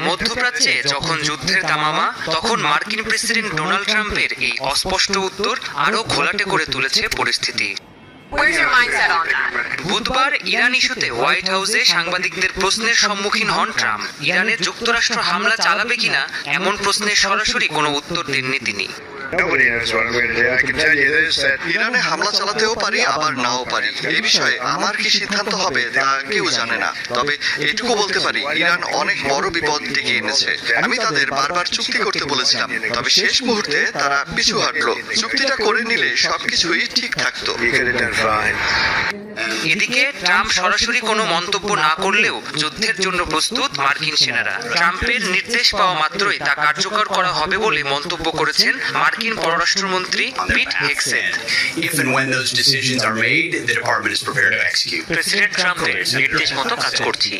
মধ্যপ্রাচ্যে যখন যুদ্ধের তামামা তখন মার্কিন প্রেসিডেন্ট ডোনাল্ড ট্রাম্পের এই অস্পষ্ট উত্তর আরও ঘোলাটে করে তুলেছে পরিস্থিতি? বুধবার ইরান ইস্যুতে হোয়াইট হাউসে সাংবাদিকদের প্রশ্নের সম্মুখীন হন ট্রাম্প। ইরানে যুক্তরাষ্ট্র হামলা চালাবে কিনা এমন প্রশ্নের সরাসরি কোনো উত্তর দেননি তিনি। Nobody ইরানে হামলা চালাতেও পারি আবার নাও পারি এই বিষয়ে আমার কি সিদ্ধান্ত হবে তা কেউ জানে না। তবে এটুকু বলতে পারি, ইরান অনেক বড় বিপদ ডেকে এনেছে। আমি তাদের বারবার চুক্তি করতে বলেছিলাম। তবে শেষ মুহূর্তে তারা পিছু হাঁটলো। চুক্তিটা করে নিলে সবকিছুই ঠিক থাকতো। এদিকে ট্রাম্প সরাসরি কোনো মন্তব্য না করলেও যুদ্ধের জন্য প্রস্তুত মার্কিন সেনারা। ট্রাম্পের নির্দেশ পাওয়া মাত্রই তা কার্যকর করা হবে বলে মন্তব্য করেছেন মার্কিন পররাষ্ট্রমন্ত্রী পিট execute. প্রেসিডেন্ট ট্রাম্পের নির্দেশ মতো কাজ করছি।